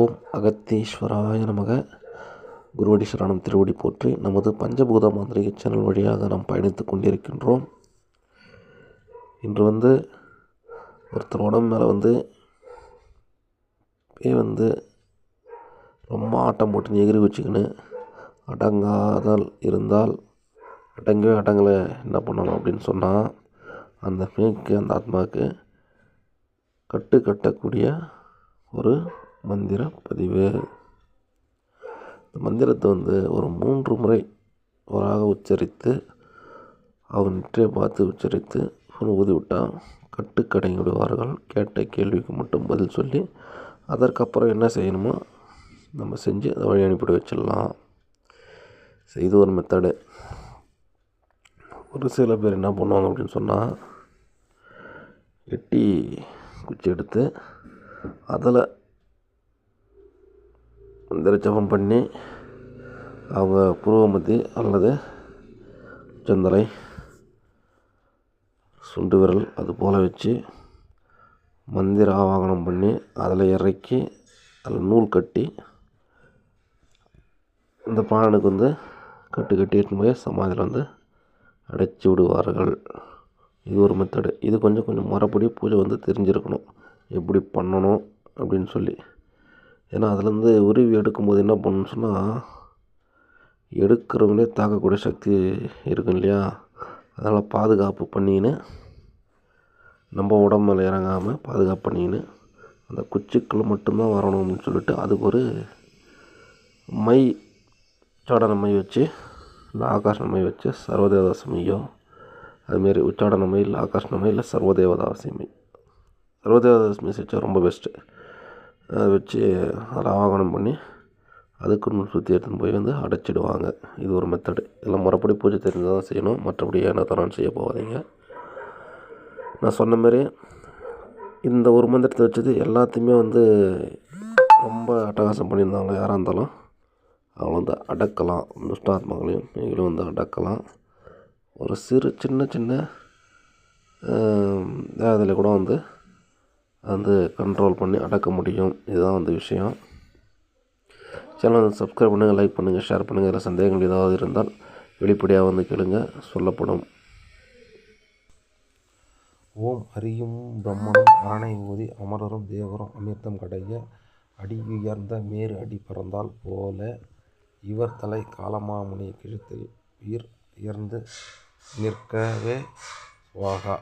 ஓம் அகத்தீஸ்வராய நமக. குருவடி சரணம் திருவடி போற்றி நமது பஞ்சபூத மாந்திரிக சேனல் வழியாக நாம் பயணித்து கொண்டிருக்கின்றோம். இன்று வந்து ஒருத்தர் உடம்பு மேலே வந்து பே வந்து ரொம்ப ஆட்டம் போட்டு எகிரி வச்சுக்கின்னு அடங்காதல் இருந்தால் அடங்கவே அடங்கலை. என்ன பண்ணணும் அப்படின்னு சொன்னால் அந்த மேக்கு அந்த ஆத்மாவுக்கு கட்டு கட்டக்கூடிய ஒரு மந்திர பதிவு. இந்த மந்திரத்தை வந்து ஒரு மூன்று முறை ஒராக உச்சரித்து அவன் நெற்றியை பார்த்து உச்சரித்து ஊதி விட்டால் கட்டுக்கடங்கி விடுவார்கள் கேட்ட கேள்விக்கு மட்டும் பதில் சொல்லி அதற்கப்புறம் என்ன செய்யணுமோ நம்ம செஞ்சு அதை வழி அனுப்பிவிட வச்சிடலாம். இது ஒரு மெத்தடு ஒரு சில பேர் என்ன பண்ணுவாங்க அப்படின்னு சொன்னால் எட்டி குச்சி எடுத்து அதில் மந்திர ஜபம் பண்ணி அவங்க புருவமத்தி அல்லது செந்தலை சுண்டு விரல் அது போல் வச்சு மந்திர ஆவாகனம் பண்ணி அதில் இறக்கி அதில் நூல் கட்டி இந்த பிராணனுக்கு வந்து கட்டு கட்டி போய் சமாதியில் வந்து அடைச்சி விடுவார்கள். இது ஒரு மெத்தடு. இது கொஞ்சம் கொஞ்சம் மறுபடியும் பூஜை வந்து தெரிஞ்சிருக்கணும். எப்படி பண்ணணும் அப்படின்னு சொல்லி. ஏன்னா அதுலேருந்து உருவி எடுக்கும்போது என்ன பண்ணணும்னு சொன்னால் எடுக்கிறவங்களே தாக்கக்கூடிய சக்தி இருக்கும் இல்லையா? அதனால் பாதுகாப்பு பண்ணிக்கின்னு நம்ம உடம்புல இறங்காமல் பாதுகாப்பு பண்ணிக்கின்னு அந்த குச்சிக்குள்ளே மட்டும்தான் வரணும் அப்படின்னு சொல்லிட்டு அதுக்கு ஒரு மை உச்சாடன மை வச்சு இல்லை ஆகாஷ மை வச்சு சர்வதேவதாசமியோ அதுமாரி உச்சாடன மை இல்லை ஆகாஷ மை இல்லை சர்வதேவதாசமி சர்வதேவதாசமி வச்சா ரொம்ப பெஸ்ட்டு அதை வச்சு அதில் ஆவாகனம் பண்ணி அதுக்கு நூல் சுற்றி எடுத்துன்னு போய் வந்து அடைச்சிடுவாங்க. இது ஒரு மெத்தடு எல்லாம் முறைப்படி பூஜை தெரிஞ்சால் தான் செய்யணும். மற்றபடி என்ன தரான்னு செய்ய போகாதீங்க. நான் சொன்ன மாதிரி இந்த ஒரு மந்திரத்தை வச்சது எல்லாத்தையுமே வந்து ரொம்ப அட்டகாசம் பண்ணியிருந்தாங்க யாராக இருந்தாலும் அவங்கள வந்து அடக்கலாம். துஷ்டாத்மாக்களையும் நீங்களும் வந்து அடக்கலாம். ஒரு சிறு சின்ன சின்ன அதில் கூட வந்து வந்து கண்ட்ரோல் பண்ணி அடக்க முடியும். இதுதான் வந்து விஷயம். சேனல் வந்து சப்ஸ்கிரைப் பண்ணுங்கள் லைக் பண்ணுங்கள் ஷேர் பண்ணுங்கள் இதில் சந்தேகங்கள் ஏதாவது இருந்தால் வெளிப்படையாக வந்து கேளுங்க. சொல்லப்படும். ஓம் ஹரியும் பிரம்மனும் அரணை ஊதி அமரரும் தேவரும் அமிர்தம் கடைய அடி உயர்ந்த மேறு அடி பறந்தால் போல இவர் தலை காலமாமுனி கிழத்தில் உயிர் உயர்ந்து நிற்கவே சுவாகா